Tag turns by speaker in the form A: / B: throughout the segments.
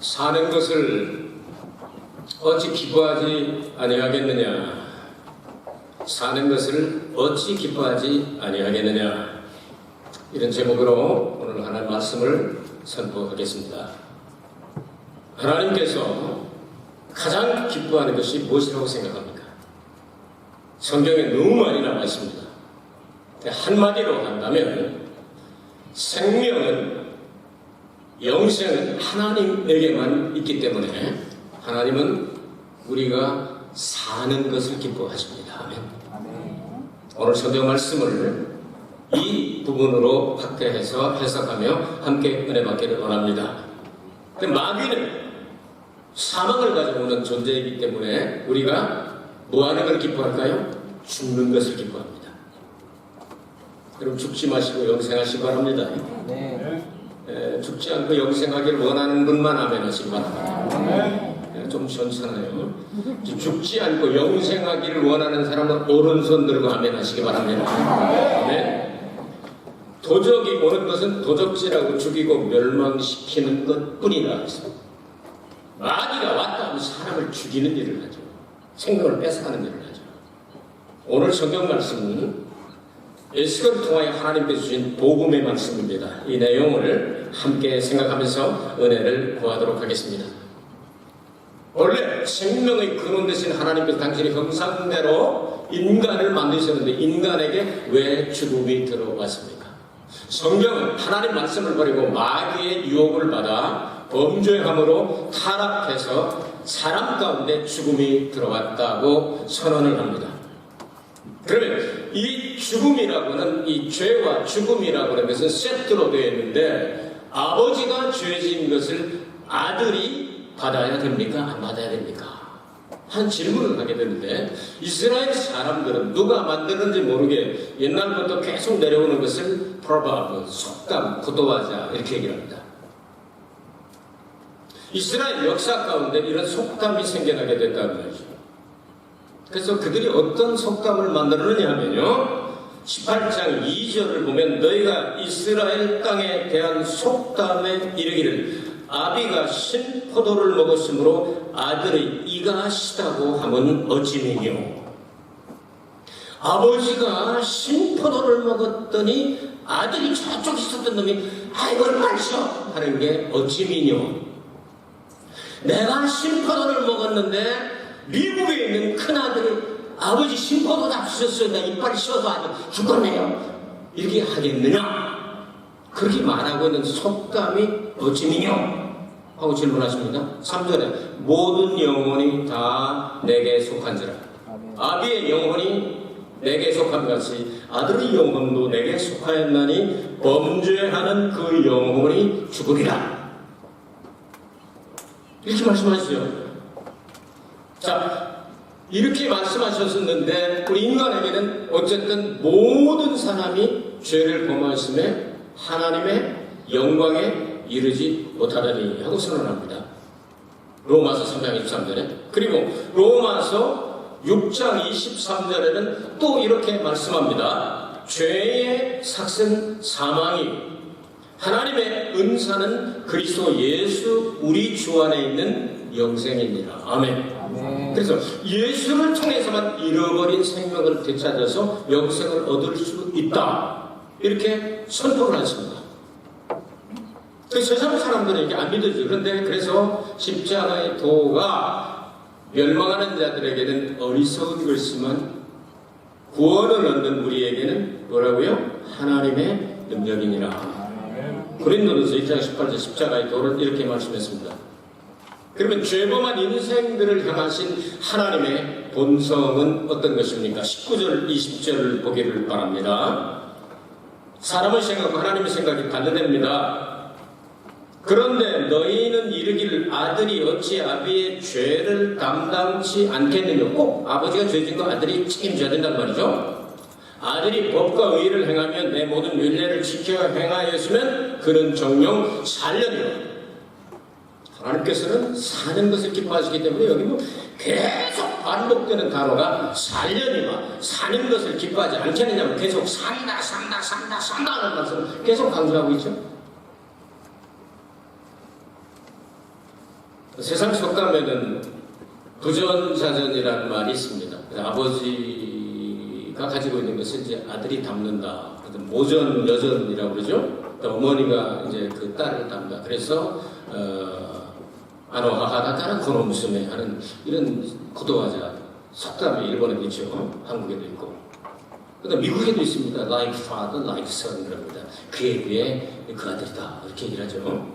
A: 사는 것을 어찌 기뻐하지 아니하겠느냐? 사는 것을 어찌 기뻐하지 아니하겠느냐? 이런 제목으로 오늘 하나님 말씀을 선포하겠습니다. 하나님께서 가장 기뻐하는 것이 무엇이라고 생각합니까? 성경에 너무 많이 나와 있습니다. 한마디로 한다면 생명은 영생은 하나님에게만 있기 때문에 하나님은 우리가 사는 것을 기뻐하십니다. 아멘. 오늘 성경 말씀을 이 부분으로 확대해서 해석하며 함께 은혜 받기를 원합니다. 마귀는 사망을 가져오는 존재이기 때문에 우리가 뭐 하는 걸 기뻐할까요? 죽는 것을 기뻐합니다. 여러분 죽지 마시고 영생하시기 바랍니다.
B: 네.
A: 에, 죽지 않고 영생하기를 원하는 분만 아멘 하시기 바랍니다. 에, 좀 시원찮아요. 죽지 않고 영생하기를 원하는 사람은 오른손 들고 아멘 하시기 바랍니다. 아멘. 도적이 오는 것은 도적질하고 죽이고 멸망시키는 것 뿐이라 했습니다. 마귀가 왔다 하면 사람을 죽이는 일을 하죠. 생명을 뺏어가는 일을 하죠. 오늘 성경 말씀은 에스겔을 통하여 하나님께서 주신 복음의 말씀입니다. 이 내용을 함께 생각하면서 은혜를 구하도록 하겠습니다. 원래 생명의 근원 되신 하나님께서 당신의 형상대로 인간을 만드셨는데 인간에게 왜 죽음이 들어왔습니까? 성경은 하나님 말씀을 버리고 마귀의 유혹을 받아 범죄함으로 타락해서 사람 가운데 죽음이 들어왔다고 선언을 합니다. 그러면 이 죽음이라고는 이 죄와 죽음이라고 하는 것은 세트로 되어 있는데 아버지가 죄 지은 것을 아들이 받아야 됩니까? 안 받아야 됩니까? 한 질문을 하게 되는데 이스라엘 사람들은 누가 만드는지 모르게 옛날부터 계속 내려오는 것을 프로바브, 속담, 구도하자 이렇게 얘기를 합니다. 이스라엘 역사 가운데 이런 속담이 생겨나게 됐다는 거죠. 그래서 그들이 어떤 속담을 만들었느냐 하면요. 18장 2절을 보면 너희가 이스라엘 땅에 대한 속담에 이르기를 아비가 신포도를 먹었으므로 아들의 이가 시다고 하면 어찌미뇨. 아버지가 신포도를 먹었더니 아들이 저쪽 있었던 놈이 아이고 쉬어 하는 게 어찌미뇨. 내가 신포도를 먹었는데 미국에 있는 큰아들이 아버지 심포도 잡수셨어요. 나 이빨이 씌어서 아주 죽었네요. 이렇게 하겠느냐? 그렇게 말하고 있는 속담이 어찌미뇨? 하고 질문하십니다. 3절에 모든 영혼이 다 내게 속한지라. 아비의 영혼이 내게 속한 같이 아들의 영혼도 내게 속하였나니 범죄하는 그 영혼이 죽으리라. 이렇게 말씀하시죠. 자, 이렇게 말씀하셨었는데 우리 인간에게는 어쨌든 모든 사람이 죄를 범하심에 하나님의 영광에 이르지 못하다니 하고 선언합니다. 로마서 3장 23절에 그리고 로마서 6장 23절에는 또 이렇게 말씀합니다. 죄의 삭은 사망이 하나님의 은사는 그리스도 예수 우리 주 안에 있는 영생입니다. 아멘.
B: 아멘.
A: 그래서 예수를 통해서만 잃어버린 생명을 되찾아서 영생을 얻을 수 있다. 이렇게 선포를 했습니다. 그 세상 사람들은 이게 안 믿어지죠. 그런데 그래서 십자가의 도가 멸망하는 자들에게는 어리석은 것이지만 구원을 얻는 우리에게는 뭐라고요? 하나님의 능력이니라. 고린도전서 1장 18절 십자가의 도를 이렇게 말씀했습니다. 그러면 죄범한 인생들을 향하신 하나님의 본성은 어떤 것입니까? 19절, 20절을 보기를 바랍니다. 사람의 생각과 하나님의 생각이 반대됩니다. 그런데 너희는 이르기를 아들이 어찌 아비의 죄를 담당치 않겠느냐? 꼭 아버지가 죄진 거 아들이 책임져야 된단 말이죠. 아들이 법과 의를 행하면 내 모든 윤례를 지켜 행하였으면 그는 정령 살려니라. 하나님께서는 사는 것을 기뻐하시기 때문에 여기 뭐 계속 반복되는 단어가 살려니와 사는 것을 기뻐하지 않겠느냐고 계속 산다 산다 산다 산다 하는 말씀을 계속 강조하고 있죠. 세상 속담에는 부전자전이라는 말이 있습니다. 아버지가 가지고 있는 것을 이제 아들이 담는다. 모전 여전이라고 그러죠. 또 어머니가 이제 그 딸을 담다. 그래서 어, 아노하하다따라 고노무스메 하는 이런 구도화자 속담이 일본에도 있죠. 한국에도 있고. 그다음 미국에도 있습니다. Like father, like son이랍니다. 그에 비해 그 아들이다. 이렇게 얘기를 하죠.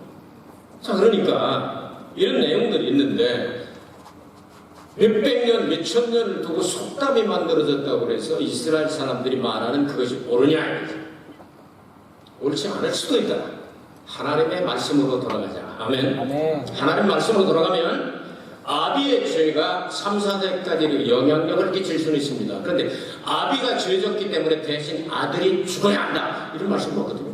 A: 자, 그러니까 이런 내용들이 있는데 몇백 년, 몇천 년을 두고 속담이 만들어졌다고 그래서 이스라엘 사람들이 말하는 그것이 옳으냐? 옳지 않을 수도 있다. 하나님의 말씀으로 돌아가자. 아멘.
B: 아멘.
A: 하나님 말씀으로 돌아가면 아비의 죄가 3, 4대까지 영향력을 끼칠 수는 있습니다. 그런데 아비가 죄졌기 때문에 대신 아들이 죽어야 한다. 이런 말씀이 없거든요.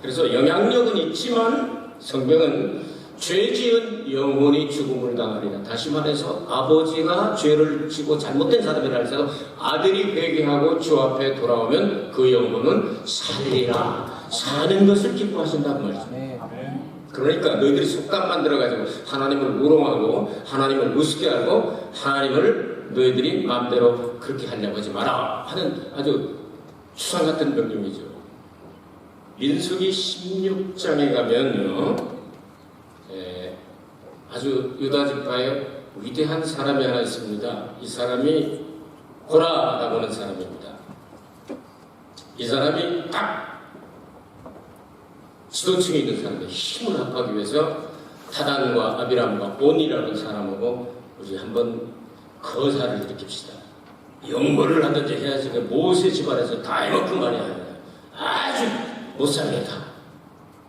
A: 그래서 영향력은 있지만 성경은 죄 지은 영혼이 죽음을 당하리라. 다시 말해서 아버지가 죄를 지고 잘못된 사람이라 할지라도 아들이 회개하고 주 앞에 돌아오면 그 영혼은 살리라. 사는 것을 기뻐하신다는 말이죠.
B: 아멘.
A: 그러니까 너희들이 속담 만들어가지고 하나님을 우롱하고 하나님을 우습게 알고 하나님을 너희들이 마음대로 그렇게 하려고 하지 마라 하는 아주 추상 같은 명령이죠. 민수기 16장에 가면요, 에, 아주 유다 지파의 위대한 사람이 하나 있습니다. 이 사람이 고라라고 하는 사람입니다. 이 사람이 딱 지도층에 있는 사람들 힘을 합하기 위해서 타단과 아비람과 온이라는 사람하고 우리 한번 거사를 일으킵시다. 영모를 하든지 해야지 그 모세 집안에서 다 이만큼 하냐. 아주 못살겠다.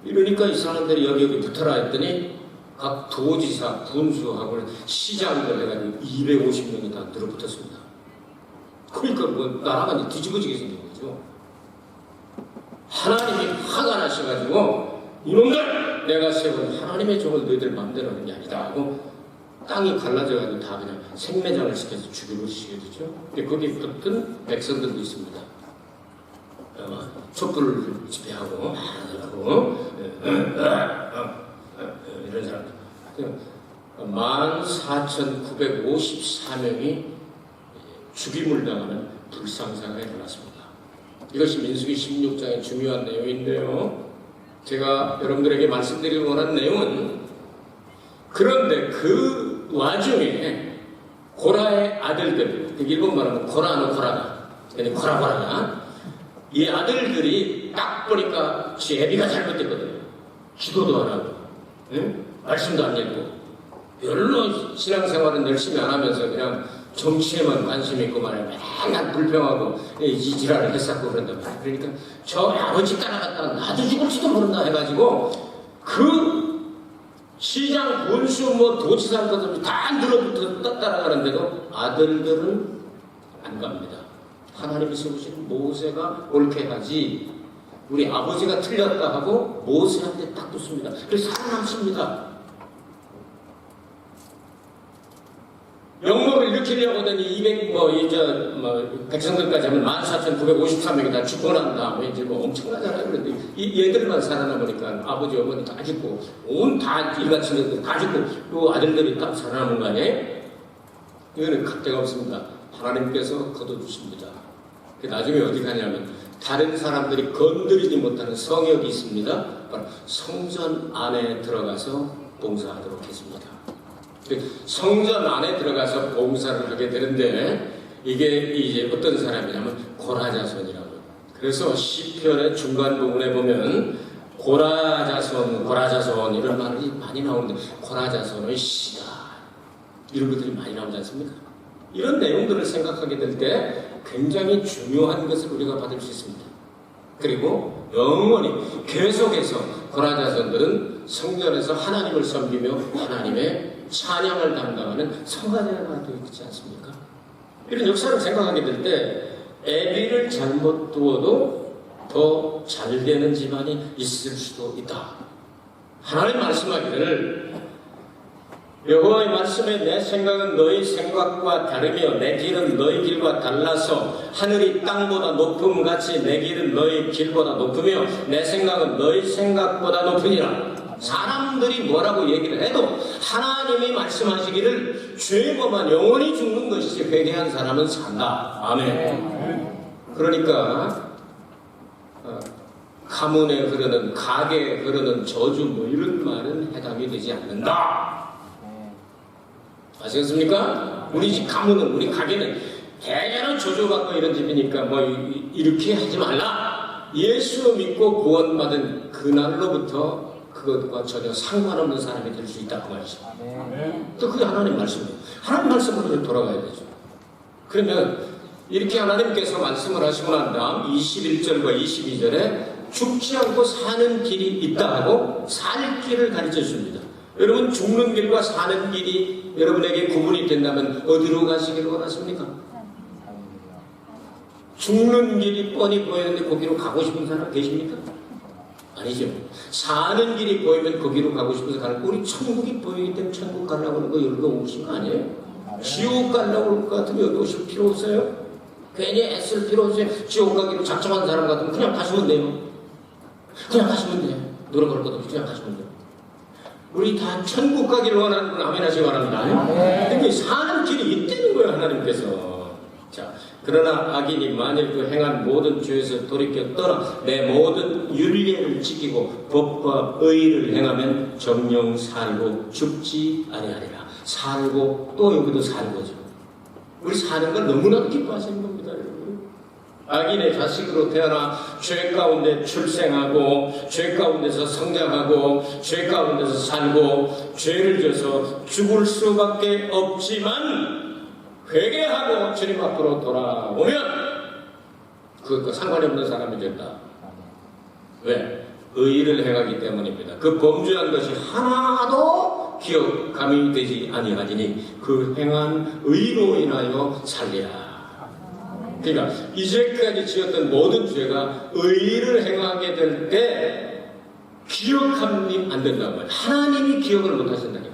A: 이러니까 이 사람들이 여기 여기 붙어라 했더니 각 도지사, 군수하고 시장들 해가지고 250명이 다 들어붙었습니다. 그러니까 뭐 나라가 뒤집어지게 생긴 거죠. 하나님이 화가 나셔가지고 이놈들 내가 세운 하나님의 종을 너희들 마음대로 하는 게 아니다 하고 땅이 갈라져가지고 다 그냥 생매장을 시켜서 죽이고 시켜주죠. 근데 거기에 붙은 백성들도 있습니다. 어, 촛불을 집회하고 하고 이런 사람들. 14,954명이 죽임을 당하는 불상사가 일어났습니다. 이것이 민수기 16장의 중요한 내용인데요. 제가 여러분들에게 말씀드리기 원하는 내용은 그런데 그 와중에 고라의 아들들, 일본 말하면 고라노 근데 고라 고라다, 이 아들들이 딱 보니까 제비가 잘못됐거든요. 기도도 안 하고, 응? 말씀도 안 읽고, 별로 신앙생활은 열심히 안 하면서 그냥 정치에만 관심 있고 말이야. 맨날 불평하고 이 지랄을 했었고 그런단 말이야. 그러니까 저 아버지 따라갔다가 나도 죽을지도 모른다 해가지고 그 시장 군수 뭐 도지사들 다 늘어붙어 따라가는데도 아들들은 안 갑니다. 하나님이 세우신 모세가 옳게 하지 우리 아버지가 틀렸다 하고 모세한테 딱 붙습니다. 그래서 살아남습니다. 영모를 일으키려고 하더니 200, 뭐, 이제, 뭐, 백성들까지 하면 14,953명이 다 죽고 난 다음에 이제 뭐 엄청나잖아요. 그런데 이 얘들만 살아남으니까 아버지, 어머니 다 죽고, 온 다 일가친 것들 다 죽고, 요 아들들이 딱 살아남은 거 아니에요? 이거는 각대가 없습니다. 하나님께서 거둬주십니다. 그 나중에 어디 가냐면, 다른 사람들이 건드리지 못하는 성역이 있습니다. 성전 안에 들어가서 봉사하도록 했습니다. 그 성전 안에 들어가서 봉사를 하게 되는데 이게 이제 어떤 사람이냐면 고라자손이라고. 그래서 시편의 중간 부분에 보면 고라자손, 고라자손 이런 말이 많이 나오는데 고라자손의 시다 이런 것들이 많이 나오지 않습니까? 이런 내용들을 생각하게 될 때 굉장히 중요한 것을 우리가 받을 수 있습니다. 그리고 영원히 계속해서 고라자손들은 성전에서 하나님을 섬기며 하나님의 찬양을 담당하는 성가대가 되어 있지 않습니까? 이런 역사를 생각하게 될 때 애비를 잘못 두어도 더 잘 되는 집안이 있을 수도 있다. 하나님 말씀하기를 여호와의 말씀에 내 생각은 너희 생각과 다르며 내 길은 너희 길과 달라서 하늘이 땅보다 높음 같이 내 길은 너희 길보다 높으며 내 생각은 너희 생각보다 높으니라. 사람들이 뭐라고 얘기를 해도 하나님이 말씀하시기를 죄범한 영원히 죽는 것이지 회개한 사람은 산다. 아멘. 그러니까 어, 가문에 흐르는 가게에 흐르는 저주 뭐 이런 말은 해당이 되지 않는다. 아시겠습니까? 우리 집 가문은 우리 가게는 대대로 저주받고 이런 집이니까 뭐 이- 이렇게 하지 말라. 예수 믿고 구원받은 그날로부터 그것과 전혀 상관없는 사람이 될 수 있다 그 말이죠. 또 그게 하나님 말씀이에요. 하나님 말씀으로 돌아가야 되죠. 그러면 이렇게 하나님께서 말씀을 하시고 난 다음 21절과 22절에 죽지 않고 사는 길이 있다 하고 살 길을 가르쳐 줍니다. 여러분 죽는 길과 사는 길이 여러분에게 구분이 된다면 어디로 가시기를 원하십니까? 죽는 길이 뻔히 보이는데 거기로 가고 싶은 사람 계십니까? 아니죠. 사는 길이 보이면 거기로 가고 싶어서 가는 거. 우리 천국이 보이기 때문에 천국 가려고 하는 거 여기가 오신 거 아니에요? 지옥 가려고 할것 같으면 여기 오실 필요 없어요. 괜히 애쓸 필요 없어요. 지옥 가기로 작정한 사람 같으면 그냥 가시면 돼요. 그냥 가시면 돼요. 노력할 것 없이 그냥 가시면 돼요. 우리 다 천국 가기를 원하는 분 아멘 하시기 바랍니다. 근데 사는 길이 있다는 거예요, 하나님께서. 자, 그러나 악인이 만일 그 행한 모든 죄에서 돌이켜 떠나 내 모든 윤례를 지키고 법과 의를 행하면 정령 살고 죽지 아니하리라. 살고 또 여기도 거죠. 우리 사는 걸 너무나도 기뻐하시는 겁니다, 여러분. 악인의 자식으로 태어나 죄 가운데 출생하고 죄 가운데서 성장하고 죄 가운데서 살고 죄를 져서 죽을 수밖에 없지만 회개하고 주님 앞으로 돌아오면 그것과 상관이 없는 사람이 된다. 왜? 의를 행하기 때문입니다. 그 범죄한 것이 하나도 기억감이 되지 아니하리니 그 행한 의로 인하여 살리라. 그러니까 이제까지 지었던 모든 죄가 의를 행하게 될 때 기억함이 안 된다는 거예요. 하나님이 기억을 못 하신다니까요.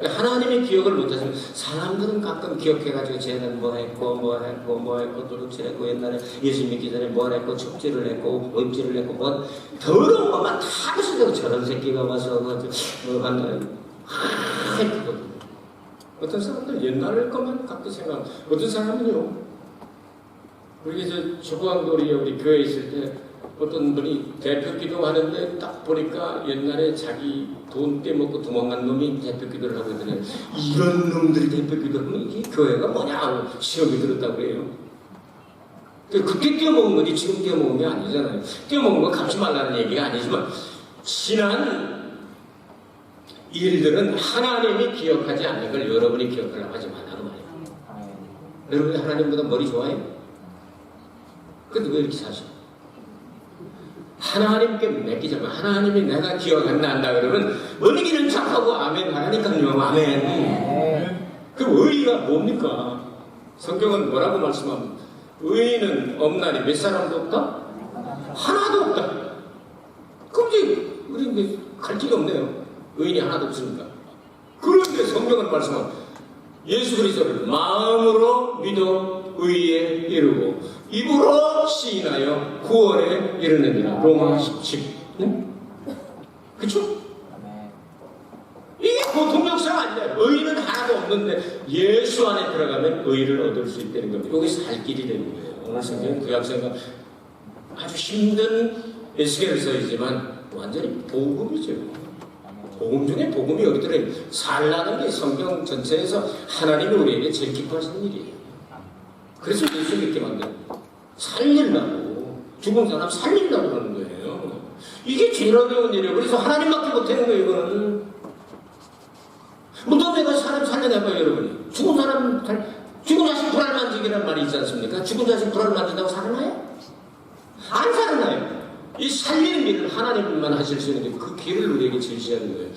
A: 하나님이 기억을 못 하시면 사람들은 가끔 기억해가지고 쟤는 뭐 했고 뭐 했고 뭐 했고 도둑질했고 옛날에 예수 믿기 전에 뭐 했고 척질을 했고 모임질을 했고 뭐 더러운 것만 다 하시고 저런 새끼가 와서 뭐 하는 하이 그거든요. 어떤 사람들 옛날 것만 갖고 생각 어떤 사람은요 우리 이제 조광돌이 우리 교회에 있을 때 어떤 분이 대표 기도 하는데 딱 보니까 옛날에 자기 돈 떼먹고 도망간 놈이 대표 기도를 하고 있더니 이런 놈들이 대표 기도하면 이게 교회가 뭐냐 시험이 들었다고 그래요. 그 그때 떼어먹은 거지 지금 떼어먹은 게 아니잖아요. 떼어먹은 거 갚지 말라는 얘기가 아니지만 지난 일들은 하나님이 기억하지 않는 걸 여러분이 기억하려고 하지 말라는 말이에요. 여러분이 하나님보다 머리 좋아해요? 근데 왜 이렇게 사셔? 하나님께 맡기자면 하나님이 내가 기억 안 난다 그러면 길은 착하고 아멘 하니까요 아멘 그 의의가 뭡니까? 성경은 뭐라고 말씀합니까? 의의는 없나니 몇 사람도 없다? 하나도 없다 그럼 이제 우리 이제 갈 길이 없네요 의인이 하나도 없으니까 그런데 성경은 말씀합니다 예수 그리스도를 마음으로 믿어 의에 이르고 입으로 시인하여 구원에 이르느니라 로마 17 네? 그쵸? 이게 보통 역사가 아니에요 의는 하나도 없는데 예수 안에 들어가면 의를 얻을 수 있다는 겁니다 여기 살 길이 되는 거예요 오늘 성경 구약성경 아주 힘든 에스겔을 써있지만 완전히 복음이죠 복음 중에 복음이 여기 들어요. 살라는 게 성경 전체에서 하나님이 우리에게 제일 기뻐하시는 일이에요. 그래서 예수 믿게 만든 살리려고 죽은 사람 살리려고 하는 거예요. 이게 어려운 일이에요. 그래서 하나님밖에 못하는 거예요. 이거는 무덤에 가서 사람 살려내봐요, 여러분이. 죽은 사람 살- 죽은 자식 불알 만지기란 말이 있지 않습니까? 죽은 자식 불알 만진다고 살아나요? 안 살아나요. 이 살리는 일을 하나님만 하실 수 있는데 그 길을 우리에게 제시하는 거예요.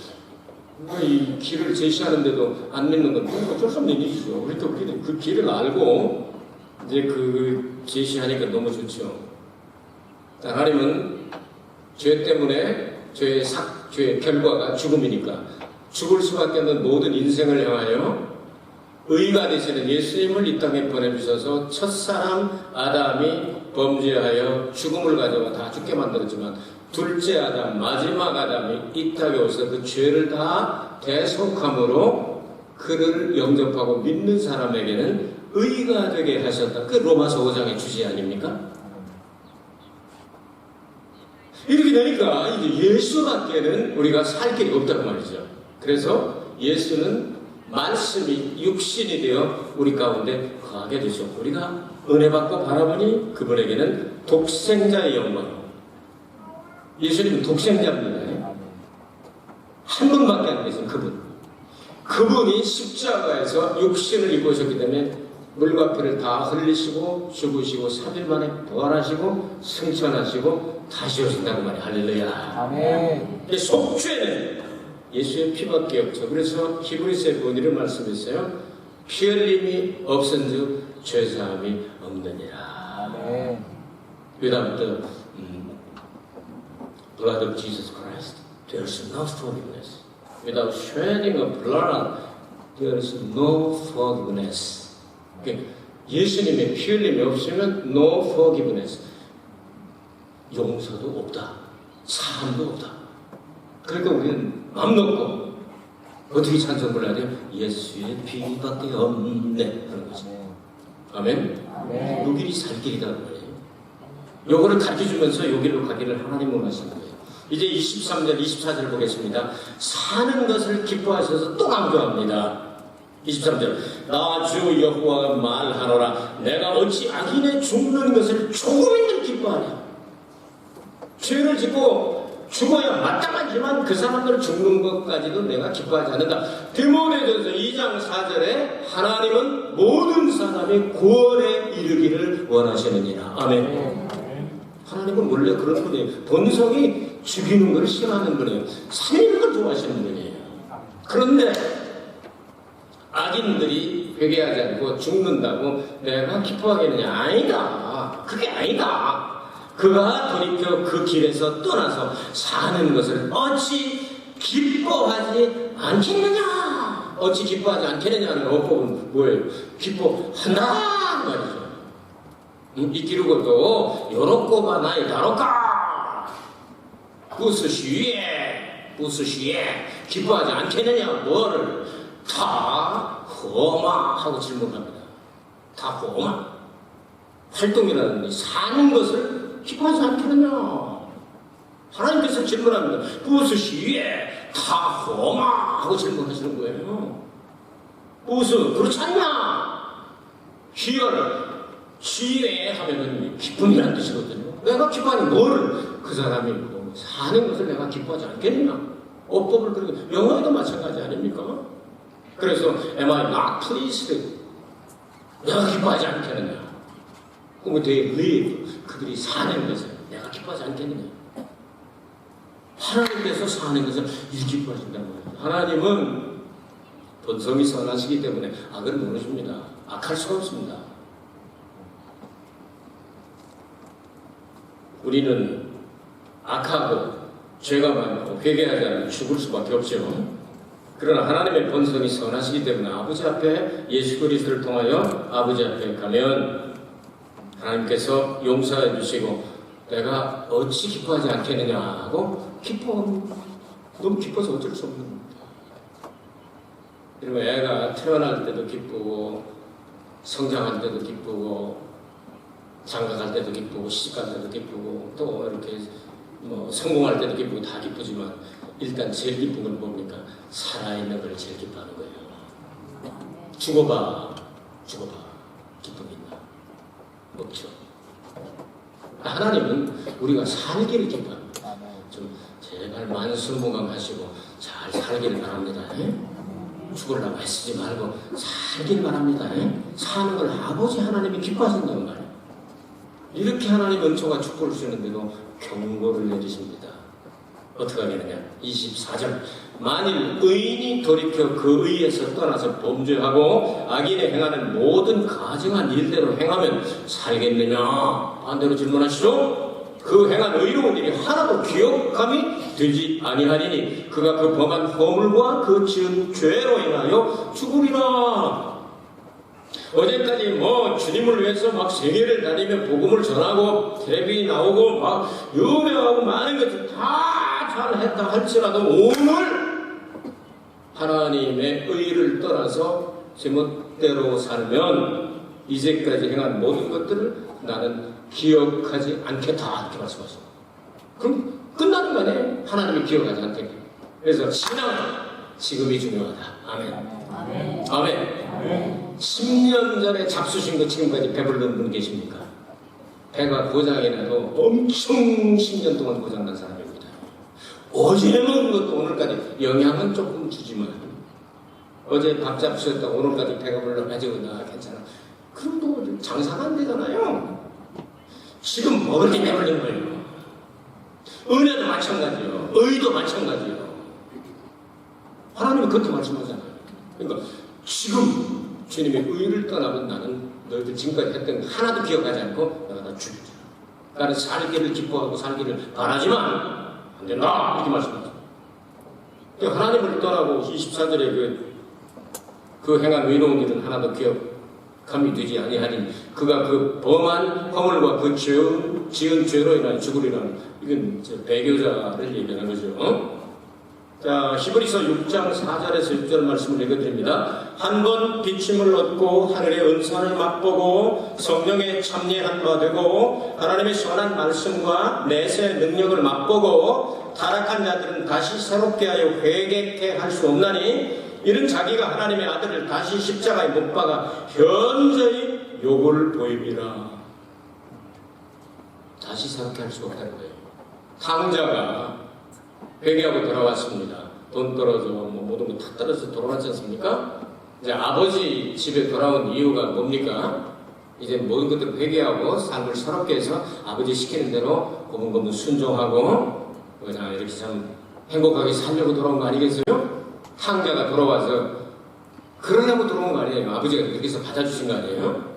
A: 뭐이 길을 제시하는데도 안 믿는 건 어쩔 수 없는 일이죠. 우리는 그 길을 알고 이제 그 제시하니까 너무 좋죠. 자, 하나님은 죄 때문에 죄의 삭, 죄의 결과가 죽음이니까 죽을 수밖에 없는 모든 인생을 향하여 의가 되시는 예수님을 이 땅에 보내주셔서 첫사람 아담이 범죄하여 죽음을 가져와 다 죽게 만들었지만 둘째 아담, 마지막 아담이 이 땅에 오서 그 죄를 다 대속함으로 그를 영접하고 믿는 사람에게는 의가 되게 하셨다. 그 로마서 5장의 주제 아닙니까? 이렇게 되니까 이제 예수밖에는 우리가 살 길이 없다고 말이죠. 그래서 예수는 말씀이 육신이 되어 우리 가운데 거하게 되셨고 우리가 은혜 받고 바라보니 그분에게는 독생자의 영광. 예수님은 독생자입니다. 한 분밖에 안 계신 그분. 그분이 십자가에서 육신을 입고 오셨기 때문에 물과 피를 다 흘리시고 죽으시고 3일 만에 부활하시고 승천하시고 다시 오신다고 말이에요. 할렐루야.
B: 아멘.
A: 이 속죄는 예수의 피밖에 없죠. 그래서 히브리서에 보면 이런 말씀했어요. 피 흘림이 없은즉 죄사함이 없느니라.
B: 아멘.
A: Without the um, blood of Jesus Christ, there is no forgiveness. Without shedding of blood, there is no forgiveness. 그러니까 예수님의 피 흘림이 없으면 no forgiveness. 용서도 없다. 사함도 없다. 그러니까 우리는 마음 놓고 어떻게 찬송 불러야 돼요? 예수의 피밖에 없네. 그런 거죠. 아멘.
B: 아멘.
A: 요 길이 살 길이다 그 말이에요. 요거를 가르쳐 주면서 요 길로 가기를 하나님 원하시는 거예요. 이제 23절, 24절 보겠습니다. 사는 것을 기뻐하셔서 또 강조합니다. 23절 나 주 여호와가 말하노라 내가 어찌 악인의 죽는 것을 조금이든 기뻐하냐 죄를 짓고 죽어야 마땅하지만 그 사람들 죽는 것까지도 내가 기뻐하지 않는다. 디모데전서 2장 4절에 하나님은 모든 사람이 구원에 이르기를 원하시느니라. 아멘. 하나님은 원래 그런 분이에요. 본성이 죽이는 걸 싫어하는 분이에요. 살리는 걸 좋아하시는 분이에요. 그런데 악인들이 회개하지 않고 죽는다고 내가 기뻐하겠느냐? 아니다. 그게 아니다. 그가 돌이켜 그 길에서 떠나서 사는 것을 어찌 기뻐하지 않겠느냐? 어찌 기뻐하지 않겠느냐는 어법은 뭐예요? 기뻐한다 말이죠. 음, 이기르고도 요렇고가 나이 다로까 부스쉬에 부스쉬에 기뻐하지 않겠느냐 뭐를 다 허마 하고 질문합니다. 다 허마 활동이라는 이 사는 것을 기뻐하지 않겠느냐 하나님께서 질문합니다. 부스쉬에 다 허마 하고 질문하시는 거예요. 부스 그렇지 않냐? 희열 시에 하면은 기쁨이라는 뜻이거든요. 내가 기뻐하니 뭐를 그 사람이 뭐 사는 것을 내가 기뻐하지 않겠느냐? 어법을 그렇게 영어에도 마찬가지 아닙니까? 그래서 am I not pleased? 내가 기뻐하지 않겠느냐? 그럼 they live 그들이 사는 것을 내가 기뻐하지 않겠느냐? 하나님께서 사는 것을 이 기뻐하신다는 거예요. 하나님은 본성이 선하시기 때문에 악을 모르십니다. 악할 수가 없습니다. 우리는 악하고 죄가 많고 회개하지 않으면 죽을 수밖에 없죠. 그러나 하나님의 본성이 선하시기 때문에 아버지 앞에 예수 그리스도를 통하여 아버지 앞에 가면 하나님께서 용서해 주시고 내가 어찌 기뻐하지 않겠느냐 하고 기뻐 너무 기뻐서 어쩔 수 없는 겁니다. 그리고 애가 태어날 때도 기쁘고 성장할 때도 기쁘고 장가 갈 때도 기쁘고 시집 갈 때도 기쁘고 또 이렇게 뭐 성공할 때도 기쁘고 다 기쁘지만 일단 제일 기쁜 건 뭡니까? 살아있는 걸 제일 기뻐하는 거예요. 죽어봐, 죽어봐. 기쁨이 있나? 없죠. 하나님은 우리가 살기를 기뻐합니다. 좀 제발 만수무강하시고 잘 살기를 바랍니다. 예? 죽으려고 애쓰지 말고 살길 바랍니다. 예? 사는 걸 아버지 하나님이 기뻐하신다는 말이에요. 이렇게 하나님 은총과 축복을 주시는데도 경고를 내리십니다. 어떻게 하겠느냐? 24절. 만일 의인이 돌이켜 그 의에서 떠나서 범죄하고 악인이 행하는 모든 가증한 일대로 행하면 살겠느냐? 반대로 질문하시죠? 그 행한 의로운 일이 하나도 기억함이 되지 아니하리니 그가 그 범한 허물과 그 지은 죄로 인하여 죽으리라. 어제까지 뭐 주님을 위해서 막 세계를 다니며 복음을 전하고 텔레비 나오고 막 유명하고 많은 것들 다 잘했다 할지라도 오늘 하나님의 의를 떠나서 제멋대로 살면 이제까지 행한 모든 것들을 나는 기억하지 않겠다 이렇게 말씀하셨어요. 그럼 끝나는 거 아니에요? 하나님이 기억하지 않게. 그래서 신앙은 지금이 중요하다. 아멘.
B: 아멘.
A: 아멘.
B: 아멘.
A: 10년 전에 잡수신 거 지금까지 배부른 분 계십니까? 배가 고장이 나도 엄청 10년 동안 고장난 사람입니다. 어제 먹은 것도 오늘까지 영향은 조금 주지만 어제 밥 잡수셨다고 오늘까지 배가 불러 가지고 나 괜찮아. 그럼 또 장사가 안 되잖아요. 지금 먹을 때 배불린 거예요. 은혜도 마찬가지요. 의도 마찬가지요. 하나님은 그렇게 말씀하잖아요. 그러니까 지금 주님의 의를 떠나면 나는 너희들 지금까지 했던 거 하나도 기억하지 않고 내가 다 죽이자. 나는 살기를 기뻐하고 살기를 바라지만 안 된다. 이렇게 말씀하죠. 그 하나님을 떠나고 24절에 그, 그 행한 의로운 일은 하나도 기억함이 되지 아니하니 그가 그 범한 허물과 그 지은, 지은 죄로 인한 죽으리라는 이건 저 배교자를 얘기하는 거죠. 어? 자, 히브리서 6장 4절에서 6절 말씀을 읽어드립니다. 한 번 비침을 얻고 하늘의 은사를 맛보고 성령의 참여한 바 되고 하나님의 선한 말씀과 내세 능력을 맛보고 타락한 자들은 다시 새롭게 하여 회개케 할 수 없나니 이는 자기가 하나님의 아들을 다시 십자가에 못 박아 현저히 욕을 보입니다. 다시 새롭게 할 수 없다는 거예요. 탕자가 회개하고 돌아왔습니다. 돈 떨어져, 뭐 모든 거 다 떨어져 돌아왔지 않습니까? 이제 아버지 집에 돌아온 이유가 뭡니까? 이제 모든 것들을 회개하고 삶을 새롭게 해서 아버지 시키는 대로 고분고분 순종하고 그냥 이렇게 참 행복하게 살려고 돌아온 거 아니겠어요? 탕자가 돌아와서 그러려고 들어온 거 아니에요? 아버지가 그렇게 해서 받아주신 거 아니에요?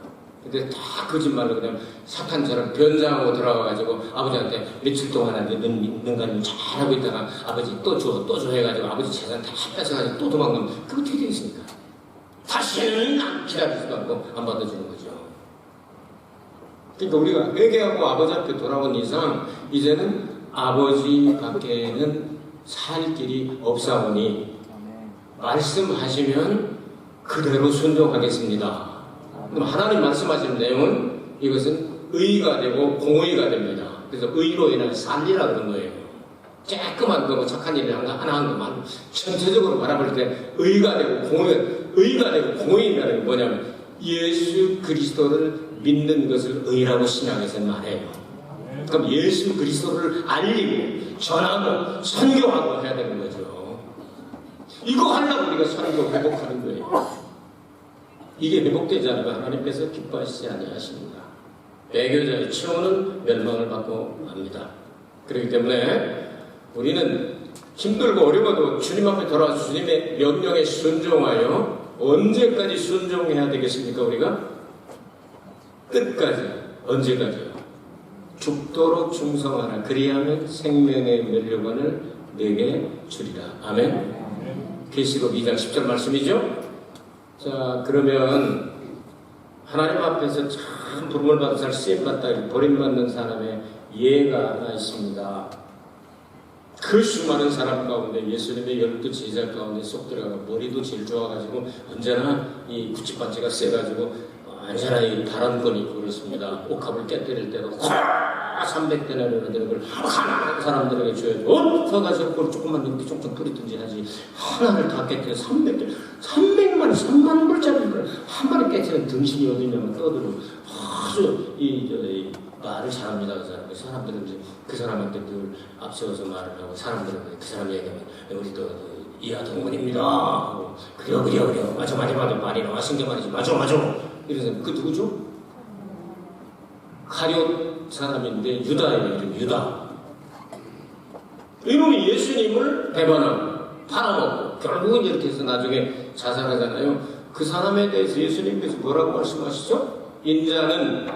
A: 근데 다 거짓말로 그냥 사탄처럼 변장하고 들어와가지고 아버지한테 며칠 동안한테 능가님 잘하고 있다가 아버지 또 줘, 또 줘 해가지고 아버지 재산 다 뺏어가지고 또 도망가면 그거 어떻게 되겠습니까? 다시는 안 기다리지도 않고 안 받아주는 거죠. 그러니까 우리가 회개하고 아버지 앞에 돌아온 이상 이제는 아버지 밖에는 살 길이 없사오니 말씀하시면 그대로 순종하겠습니다. 그럼 하나님 말씀하시는 내용은 이것은 의가 되고 공의가 됩니다. 그래서 의로 인한 살리라 그런 거예요. 조그만 거뭐 착한 일을 한거 하나 한 것만 전체적으로 바라볼 때 의가 되고 공의 의가 되고 공의라는 게 뭐냐면 예수 그리스도를 믿는 것을 의라고 신앙에서 말해요. 그럼 예수 그리스도를 알리고 전하고 선교하고 해야 되는 거죠. 이거 하려고 우리가 선교 회복하는 거예요. 이게 회복되지 않으면 하나님께서 기뻐하시지 아니하십니다. 배교자의 치료는 멸망을 받고 맙니다. 그렇기 때문에 우리는 힘들고 어려워도 주님 앞에 돌아와서 주님의 명령에 순종하여 언제까지 순종해야 되겠습니까 우리가? 끝까지 언제까지요? 죽도록 충성하라 그리하면 생명의 멸류관을 내게 주리라 아멘 계시록 2장 10절 말씀이죠 자 그러면 하나님 앞에서 참 부름을 받은 사람 쓰임 받다 버림받는 사람의 예가 하나 있습니다 그 수많은 사람 가운데 예수님의 열두 제자 가운데 쏙 들어가고 머리도 제일 좋아가지고 언제나 이 구찌반지가 세가지고 언제나 이 바람권 입고 그렇습니다. 옥합을 깨뜨릴 때도 300대나 이러는 걸 하나하나 사람들에게 줘야죠. 어서 가서 그걸 조금만 이렇게 종종 뿌리든지 하지. 하나를 다 깨뜨려 300대, 300만, 3만 불짜리 걸한 마리 깨뜨리는 등신이 어디냐면 떠들어. 아주 이, 저, 이 말을 잘합니다. 그 사람. 그 사람들은 이제 그 사람한테 늘 앞세워서 말을 하고 사람들은 그 사람 얘기하면 우리 또 이하동문입니다. 하고 그래요 그래요 그래요. 맞아 맞아 맞아 말이 나와 신경 말이지 맞아 맞아. 이래서 그 누구죠? 가룟 사람인데 유다예요 유다. 이놈이 예수님을 배반하고 팔아먹고 결국은 이렇게 해서 나중에 자살하잖아요. 그 사람에 대해서 예수님께서 뭐라고 말씀하시죠? 인자는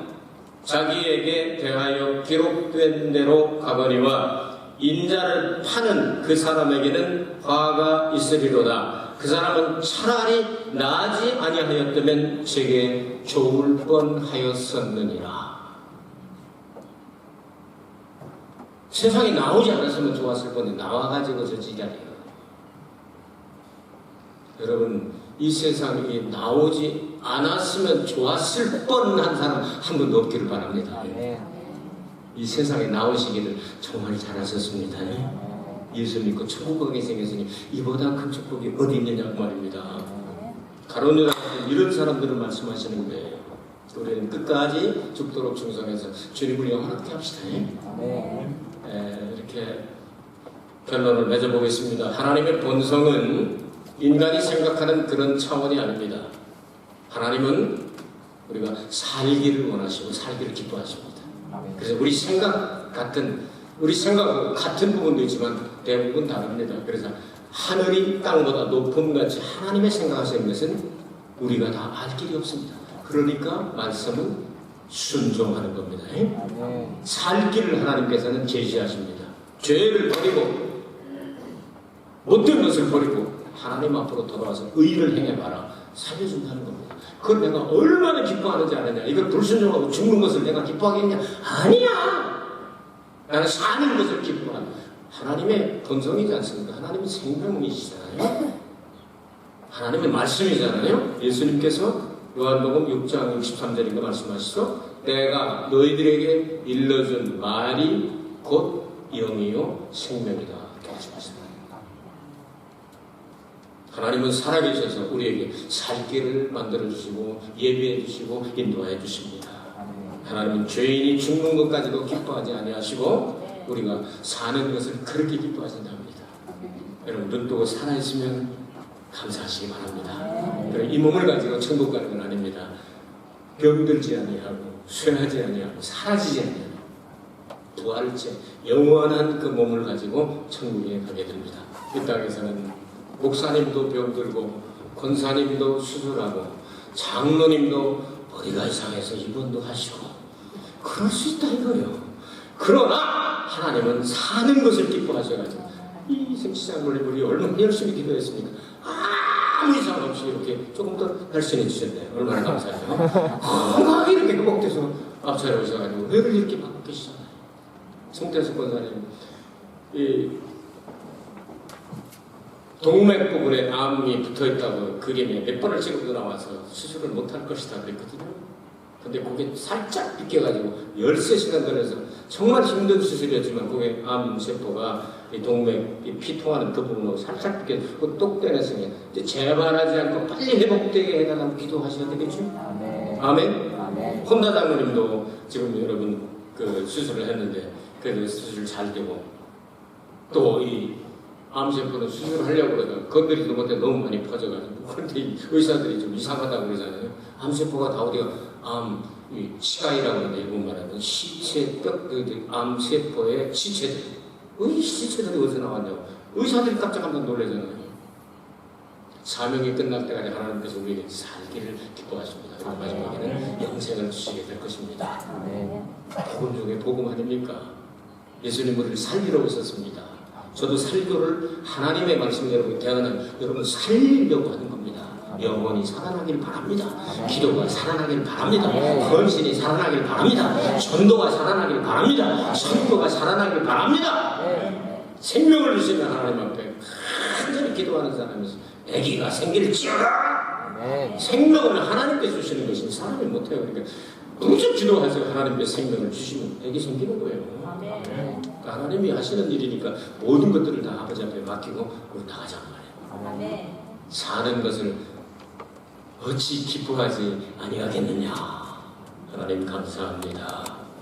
A: 자기에게 대하여 기록된 대로 가거니와 인자를 파는 그 사람에게는 화가 있으리로다. 그 사람은 차라리 나지 아니하였다면 제게 좋을 뻔하였었느니라. 세상에 나오지 않았으면 좋았을 뻔데 나와가지고 저 지랄이에요. 여러분 이 세상에 나오지 않았으면 좋았을 뻔한 사람 한 분도 없기를 바랍니다. 이 세상에 나오시기를 정말 잘하셨습니다. 예수 믿고 천국 가게 생겼으니 이보다 큰 축복이 어디 있느냐고 말입니다. 가론 유다 같은 이런 사람들을 말씀하시는 거예요. 우리는 끝까지 죽도록 충성해서 주님을 영원하게 합시다. 에, 이렇게 결론을 맺어보겠습니다. 하나님의 본성은 인간이 생각하는 그런 차원이 아닙니다. 하나님은 우리가 살기를 원하시고 살기를 기뻐하십니다. 그래서 우리 생각 같은 우리 생각하고 같은 부분도 있지만 대부분 다릅니다. 그래서 하늘이 땅보다 높음 같이 하나님의 생각하시는 것은 우리가 다 알 길이 없습니다. 그러니까 말씀은 순종하는 겁니다. 살 길을 하나님께서는 제시하십니다. 죄를 버리고 못된 것을 버리고 하나님 앞으로 돌아와서 의를 행해봐라. 살려준다는 겁니다. 그걸 내가 얼마나 기뻐하는지 아느냐. 이걸 불순종하고 죽는 것을 내가 기뻐하겠냐? 아니야! 나는 사는 것을 기뻐한다. 하나님의 본성이지 않습니까? 하나님은 생명이시잖아요. 하나님의 말씀이잖아요. 예수님께서 요한복음 6장 63절인가 말씀하시죠. 내가 너희들에게 일러준 말이 곧 영이요 생명이다. 이렇게 말씀하십니다. 하나님은 살아계셔서 우리에게 살 길을 만들어 주시고 예비해 주시고 인도해 주십니다. 하나님은 죄인이 죽는 것까지도 기뻐하지 아니하시고 우리가 사는 것을 그렇게 기뻐하신답니다. 여러분 눈 뜨고 살아 있으면 감사하시기 바랍니다. 그리고 이 몸을 가지고 천국 가는 건 아닙니다. 병들지 아니하고 쇠하지 아니하고 사라지지 아니하고 부활체 영원한 그 몸을 가지고 천국에 가게 됩니다. 이 땅에서는 목사님도 병들고 권사님도 수술하고 장로님도 머리가 이상해서 입원도 하시고 그럴 수 있다 이거예요. 그러나 하나님은 사는 것을 기뻐하셔가지고 이 생시장 우리 얼마나 열심히 기도했습니까? 아무 이상 없이 이렇게 조금 더 날씬해 주셨네요. 얼마나 감사해요. 건강하게 이렇게 회복돼서 앞차에 오셔가지고 뇌를 이렇게 받고 계시잖아요. 송태수 권사님 이 동맥 부분에 암이 붙어 있다고 그림에 몇 번을 찍어도 나와서 수술을 못할 것이다 그랬거든요. 근데 그게 살짝 비껴가지고 13시간 걸려서 정말 힘든 수술이었지만 그게 암세포가 이 동맥, 이 피 통하는 그 부분으로 살짝 비껴, 그똑 떼냈으니 이제 재발하지 않고 빨리 회복되게 해달라고 기도하셔야 되겠죠? 아멘? 혼다 장로님도 지금 여러분 그 수술을 했는데 그래도 수술 잘 되고 또이 암세포는 수술을 하려고 그러다가 건드리지도 못해 너무 많이 퍼져가지고 그런데 이 의사들이 좀 이상하다고 그러잖아요. 암세포가 다 어디가 암, 이 치가이라고 하는데 일본 말하는 시체 뼈, 그, 그 암세포의 시체들. 이 시체들이 어디서 나왔냐고. 의사들이 깜짝 깜짝 놀라잖아요. 사명이 끝날 때까지 하나님께서 우리에게 살기를 기뻐하십니다. 그리고 마지막에는 영생을 주시게 될 것입니다. 복음 중에 복음 아닙니까? 예수님 우리를 살리러 오셨습니다. 저도 살교를 하나님의 말씀 여러분 대하는 여러분 살리려고 하는 겁니다. 영혼이 살아나길 바랍니다. 기도가 살아나길 바랍니다. 헌신이 살아나길 바랍니다. 전도가 살아나길 바랍니다. 선교가 살아나길 바랍니다. 생명을 주시는 하나님 앞에 간절히 기도하는 사람이 아기가 생길지어다. 생명을 하나님께 주시는 것이 사람이 못해요. 그러니까 무슨 기도하세요. 하나님께 생명을 주시면 아기 생기는 거예요. 하나님이 하시는 일이니까 모든 것들을 다 아버지 앞에 맡기고 우리 나가자고 말해요. 사는 것을 어찌 기뻐하지 아니하겠느냐. 하나님 감사합니다.